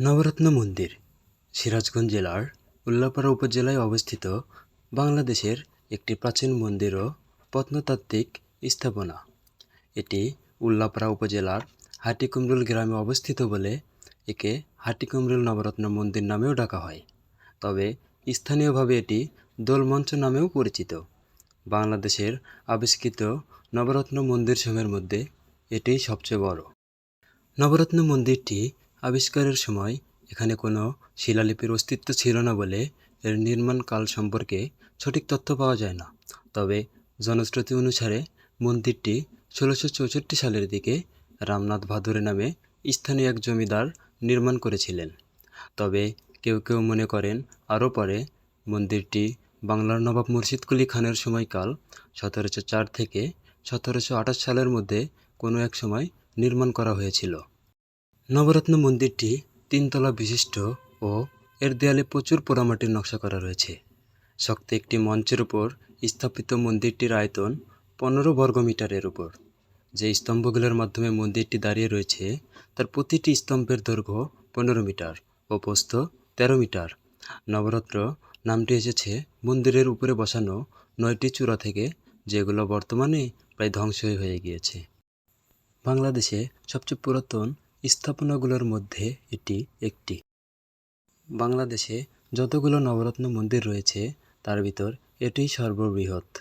নবরত্ন মন্দির, সিরাজগঞ্জ জেলার উল্লাপাড়া উপজেলায় অবস্থিত বাংলাদেশের একটি প্রাচীন মন্দির ও প্রত্নতাত্ত্বিক স্থাপনা। এটি উল্লাপাড়া উপজেলার হাটিকুমরুল গ্রামে অবস্থিত বলে একে হাটিকুমরুল নবরত্ন মন্দির নামেও ডাকা হয়। তবে স্থানীয়ভাবে এটি দোলমঞ্চ নামেও পরিচিত। বাংলাদেশের আবিষ্কৃত নবরত্ন মন্দিরসমূহের মধ্যে এটি সবচেয়ে বড়। নবরত্ন মন্দিরটি আবিষ্কারের সময় এখানে কোনো শিলালিপির অস্তিত্ব ছিল না বলে এর নির্মাণ কাল সম্পর্কে সঠিক তথ্য পাওয়া যায় না। তবে জনশ্রুতি অনুসারে মন্দিরটি ষোলোশো চৌষট্টি সালের দিকে রামনাথ ভাদুরে নামে স্থানীয় এক জমিদার নির্মাণ করেছিলেন। তবে কেউ কেউ মনে করেন, আরও পরে মন্দিরটি বাংলার নবাব মুর্শিদ কুলি খানের সময়কাল সতেরোশো চার থেকে সতেরোশো আঠাশ সালের মধ্যে কোনো এক সময় নির্মাণ করা হয়েছিল। নবরত্ন মন্দিরটি তিনতলা বিশিষ্ট ও এর দেয়ালে প্রচুর পোড়ামাটির নকশা করা রয়েছে। শক্ত একটি মঞ্চের উপর স্থাপিত মন্দিরটির আয়তন পনেরো বর্গমিটারের উপর। যে স্তম্ভগুলোর মাধ্যমে মন্দিরটি দাঁড়িয়ে রয়েছে, তার প্রতিটি স্তম্ভের দৈর্ঘ্য পনেরো মিটার ও প্রস্থ তেরো মিটার। নবরত্ন নামটি এসেছে মন্দিরের উপরে বসানো নয়টি চূড়া থেকে, যেগুলো বর্তমানে প্রায় ধ্বংসই হয়ে গিয়েছে। বাংলাদেশে সবচেয়ে পুরাতন স্থাপনাগুলোর মধ্যে এটি একটি। বাংলাদেশে যতগুলো নবরত্ন মন্দির রয়েছে, তার ভিতর এটি সর্ববৃহৎ।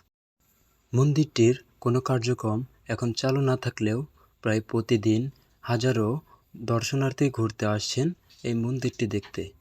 মন্দিরটির কোনো কার্যক্রম এখন চালু না থাকলেও প্রায় প্রতিদিন হাজারো দর্শনার্থী ঘুরতে আসছেন এই মন্দিরটি দেখতে।